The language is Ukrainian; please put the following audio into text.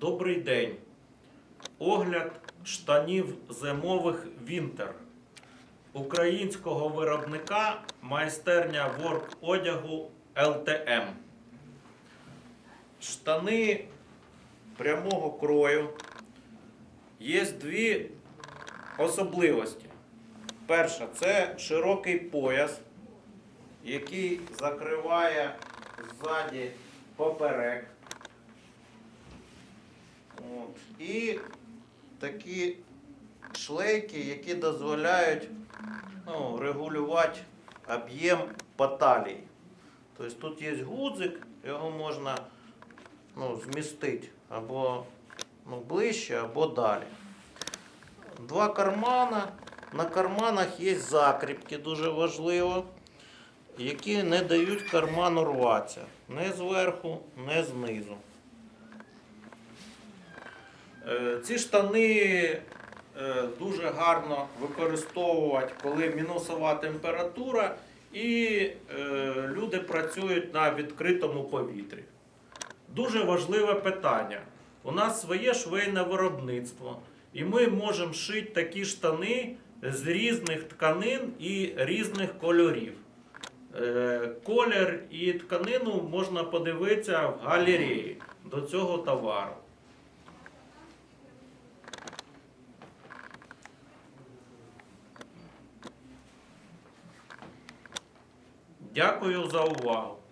Добрий день. Огляд штанів зимових Вінтер українського виробника майстерня ворк одягу ЛТМ. Штани прямого крою. Є дві особливості. Перша це широкий пояс, який закриває ззаді поперек. І такі шлейки, які дозволяють ну, регулювати об'єм по талії. Тобто тут є гудзик, його можна ну, змістити або ну, ближче, або далі. Два кармана. На карманах є закріпки, дуже важливо, які не дають карману рватися. Не зверху, не знизу. Е, Ці штани е, дуже гарно використовувати, коли мінусова температура і е, люди працюють на відкритому повітрі. Дуже важливе питання. У нас своє швейне виробництво, і ми можемо шити такі штани з різних тканин і різних кольорів. Колір і тканину можна подивитися в галереї до цього товару. Дякую за увагу.